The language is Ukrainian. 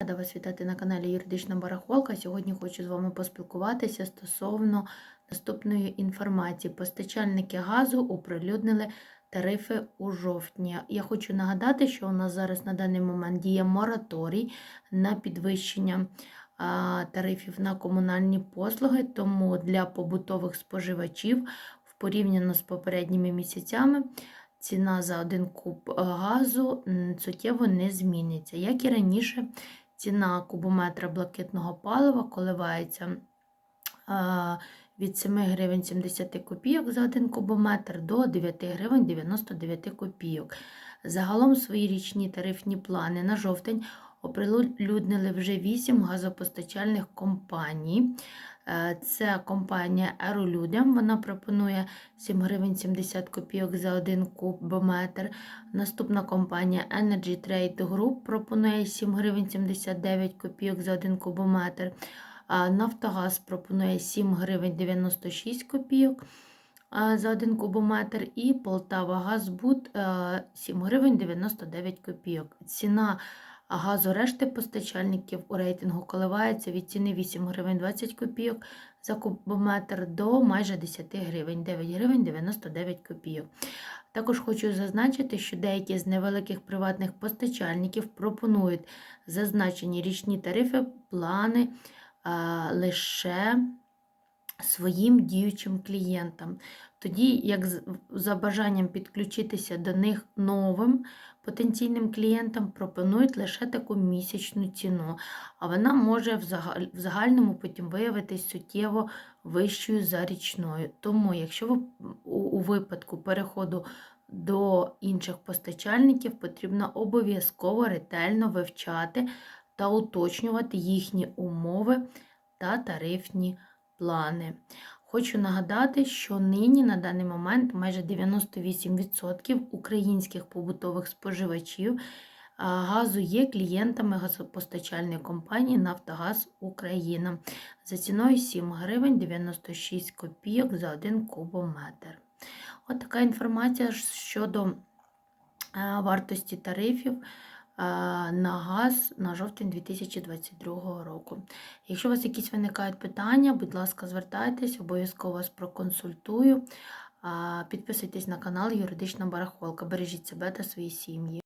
Рада вас вітати на каналі Юридична Барахолка. Сьогодні хочу з вами поспілкуватися стосовно наступної інформації. Постачальники газу оприлюднили тарифи у жовтні. Я хочу нагадати, що у нас зараз на даний момент діє мораторій на підвищення тарифів на комунальні послуги, тому для побутових споживачів в порівняно з попередніми місяцями ціна за один куб газу суттєво не зміниться. Як і раніше, ціна кубометра блакитного палива коливається від 7 гривень 70 копійок за один кубометр до 9 гривень 99 копійок. Загалом свої річні тарифні плани на жовтень оприлюднили вже 8 газопостачальних компаній. Е, Це компанія Аеролюдям. Вона пропонує 7 гривень 70 копійок за один кубометр. Наступна компанія Energy Trade Group пропонує 7 гривень 79 копійок за один кубометр. Нафтогаз пропонує 7 гривень 96 копійок за один кубометр. І Полтава Газбуд е, 7 гривень 99 копійок. Ціна газу решти постачальників у рейтингу коливається від ціни 8 гривень 20 копійок за кубометр до майже 10 гривень, 9 гривень 99 копійок. Також хочу зазначити, що деякі з невеликих приватних постачальників пропонують зазначені річні тарифи, плани а, лише своїм діючим клієнтам. Тоді, як за бажанням підключитися до них новим потенційним клієнтам, пропонують лише таку місячну ціну, а вона може в загальному потім виявитись суттєво вищою за річною. Тому, якщо ви у випадку переходу до інших постачальників, потрібно обов'язково ретельно вивчати та уточнювати їхні умови та тарифні плани. Хочу нагадати, що нині на даний момент майже 98% українських побутових споживачів газу є клієнтами газопостачальної компанії Нафтогаз Україна за ціною 7 гривень 96 копійок за 1 кубометр. От така інформація щодо вартості тарифів на газ на жовтень 2022 року. Якщо у вас якісь виникають питання, будь ласка, звертайтесь, обов'язково вас проконсультую. Підписуйтесь на канал Юридична Барахолка. Бережіть себе та свої сім'ї.